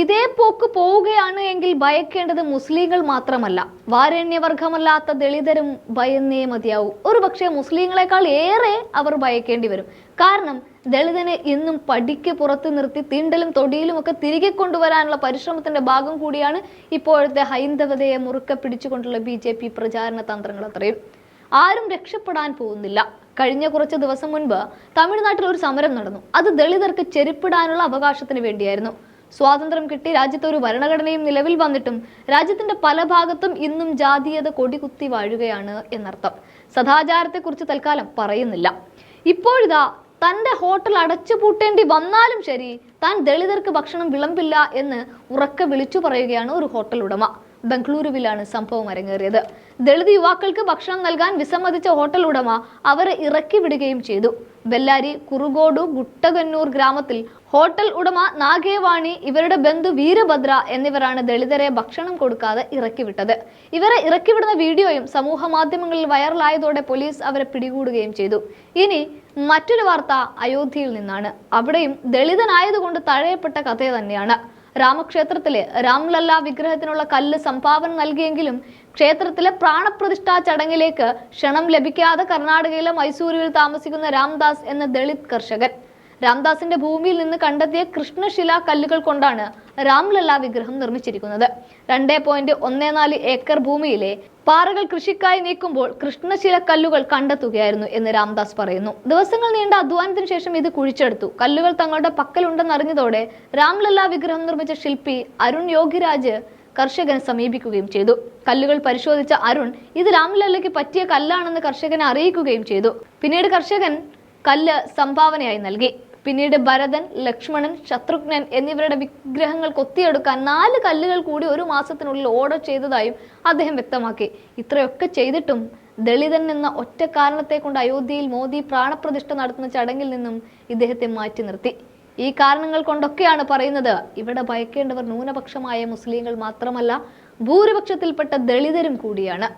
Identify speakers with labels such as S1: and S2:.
S1: ഇതേ പോക്ക് പോവുകയാണ് എങ്കിൽ ഭയക്കേണ്ടത് മുസ്ലിങ്ങൾ മാത്രമല്ല. വാരണ്യവർഗമല്ലാത്ത ദളിതരും ഭയന്നേ മതിയാവും. ഒരു പക്ഷേ മുസ്ലിങ്ങളെക്കാൾ ഏറെ അവർ ഭയക്കേണ്ടി വരും. കാരണം ദളിതനെ ഇന്നും പടിക്ക് പുറത്ത് നിർത്തി തീണ്ടലും തൊടിയിലും ഒക്കെ തിരികെ കൊണ്ടുവരാനുള്ള പരിശ്രമത്തിന്റെ ഭാഗം കൂടിയാണ് ഇപ്പോഴത്തെ ഹൈന്ദവതയെ മുറുക്കെ പിടിച്ചുകൊണ്ടുള്ള ബി ജെ പി പ്രചാരണ തന്ത്രങ്ങൾ അത്രയും. ആരും രക്ഷപ്പെടാൻ പോകുന്നില്ല. കഴിഞ്ഞ കുറച്ച് ദിവസം മുൻപ് തമിഴ്നാട്ടിൽ ഒരു സമരം നടന്നു. അത് ദളിതർക്ക് ചെരുപ്പിടാനുള്ള അവകാശത്തിന് വേണ്ടിയായിരുന്നു. സ്വാതന്ത്ര്യം കിട്ടി രാജ്യത്ത് ഒരു ഭരണഘടനയും നിലവിൽ വന്നിട്ടും രാജ്യത്തിന്റെ പല ഭാഗത്തും ഇന്നും ജാതീയത കൊടികുത്തി വാഴുകയാണ് എന്നർത്ഥം. സദാചാരത്തെക്കുറിച്ച് തൽക്കാലം പറയുന്നില്ല. ഇപ്പോഴിതാ തന്റെ ഹോട്ടൽ അടച്ചുപൂട്ടേണ്ടി വന്നാലും ശരി താൻ ദളിതർക്ക് ഭക്ഷണം വിളമ്പില്ല എന്ന് ഉറക്കെ വിളിച്ചു പറയുകയാണ് ഒരു ഹോട്ടൽ ഉടമ. ബംഗളൂരുവിലാണ് സംഭവം അരങ്ങേറിയത്. ദളിത് യുവാക്കൾക്ക് ഭക്ഷണം നൽകാൻ വിസമ്മതിച്ച ഹോട്ടൽ ഉടമ അവരെ ഇറക്കി വിടുകയും ചെയ്തു. ബെല്ലാരി കുറുകോടു ഗുട്ടകന്നൂർ ഗ്രാമത്തിൽ ഹോട്ടൽ ഉടമ നാഗേവാണി ഇവരുടെ ബന്ധു വീരഭദ്ര എന്നിവരാണ് ദളിതരെ ഭക്ഷണം കൊടുക്കാതെ ഇറക്കിവിട്ടത്. ഇവരെ ഇറക്കിവിടുന്ന വീഡിയോയും സമൂഹ മാധ്യമങ്ങളിൽ വൈറലായതോടെ പോലീസ് അവരെ പിടികൂടുകയും ചെയ്തു. ഇനി മറ്റൊരു വാർത്ത അയോധ്യയിൽ നിന്നാണ്. അവിടെയും ദളിതനായതുകൊണ്ട് തഴയപ്പെട്ട കഥ തന്നെയാണ്. രാമക്ഷേത്രത്തിലെ രാംലല്ല വിഗ്രഹത്തിനുള്ള കല്ല് സംഭാവന നൽകിയെങ്കിലും ക്ഷേത്രത്തിലെ പ്രാണപ്രതിഷ്ഠാ ചടങ്ങിലേക്ക് ക്ഷണം ലഭിക്കാതെ കർണാടകയിലെ മൈസൂരുവിൽ താമസിക്കുന്ന രാംദാസ് എന്ന ദളിത് കർഷകൻ രാംദാസിന്റെ ഭൂമിയിൽ നിന്ന് കണ്ടെത്തിയ കൃഷ്ണശില കല്ലുകൾ കൊണ്ടാണ് രാംലല്ല വിഗ്രഹം നിർമ്മിച്ചിരിക്കുന്നത്. രണ്ടേ പോയിന്റ് ഒന്നേ നാല് ഏക്കർ ഭൂമിയിലെ പാറകൾ കൃഷിക്കായി നീക്കുമ്പോൾ കൃഷ്ണശില കല്ലുകൾ കണ്ടെത്തുകയായിരുന്നു എന്ന് രാംദാസ് പറയുന്നു. ദിവസങ്ങൾ നീണ്ട അധ്വാനത്തിന് ശേഷം ഇത് കുഴിച്ചെടുത്തു. കല്ലുകൾ തങ്ങളുടെ പക്കലുണ്ടെന്ന് അറിഞ്ഞതോടെ രാംലല്ല വിഗ്രഹം നിർമ്മിച്ച ശില്പി അരുൺ യോഗിരാജ് കർഷകനെ സമീപിക്കുകയും ചെയ്തു. കല്ലുകൾ പരിശോധിച്ച അരുൺ ഇത് രാംലല്ലയ്ക്ക് പറ്റിയ കല്ലാണെന്ന് കർഷകനെ അറിയിക്കുകയും ചെയ്തു. പിന്നീട് കർഷകൻ കല്ല് സംഭാവനയായി നൽകി. പിന്നീട് ഭരതൻ ലക്ഷ്മണൻ ശത്രുഘ്നൻ എന്നിവരുടെ വിഗ്രഹങ്ങൾ കൊത്തിയെടുക്കാൻ നാല് കല്ലുകൾ കൂടി ഒരു മാസത്തിനുള്ളിൽ ഓർഡർ ചെയ്തതായും അദ്ദേഹം വ്യക്തമാക്കി. ഇത്രയൊക്കെ ചെയ്തിട്ടും ദളിതൻ എന്ന ഒറ്റ കാരണത്തെ കൊണ്ട് അയോധ്യയിൽ മോദി പ്രാണപ്രതിഷ്ഠ നടത്തുന്ന ചടങ്ങിൽ നിന്നും ഇദ്ദേഹത്തെ മാറ്റി നിർത്തി. ഈ കാരണങ്ങൾ കൊണ്ടൊക്കെയാണ് പറയുന്നത്. ഇവിടെ ഭയക്കേണ്ടവർ ന്യൂനപക്ഷമായ മുസ്ലിങ്ങൾ മാത്രമല്ല ഭൂരിപക്ഷത്തിൽപ്പെട്ട ദളിതരും കൂടിയാണ്.